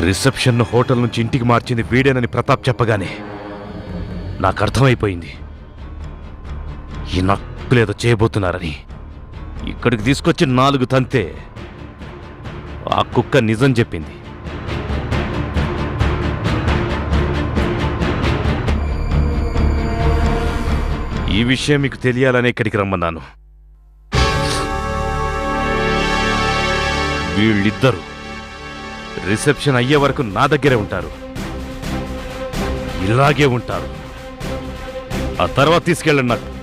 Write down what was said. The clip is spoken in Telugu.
రిసెప్షన్ హోటల్ నుంచి ఇంటికి మార్చింది వీడేనని ప్రతాప్ చెప్పగానే నాకు అర్థమైపోయింది. ఈ నక్కులేదో చేయబోతున్నారని. ఇక్కడికి తీసుకొచ్చి నాలుగు తంతే ఆ కుక్క నిజం చెప్పింది. ఈ విషయం మీకు తెలియాలనే ఇక్కడికి రమ్మన్నాను. వీళ్ళిద్దరూ రిసెప్షన్ అయ్యే వరకు నా దగ్గరే ఉంటారు. ఇలాగే ఉంటారు. ఆ తర్వాత తీసుకెళ్ళండి నాకు.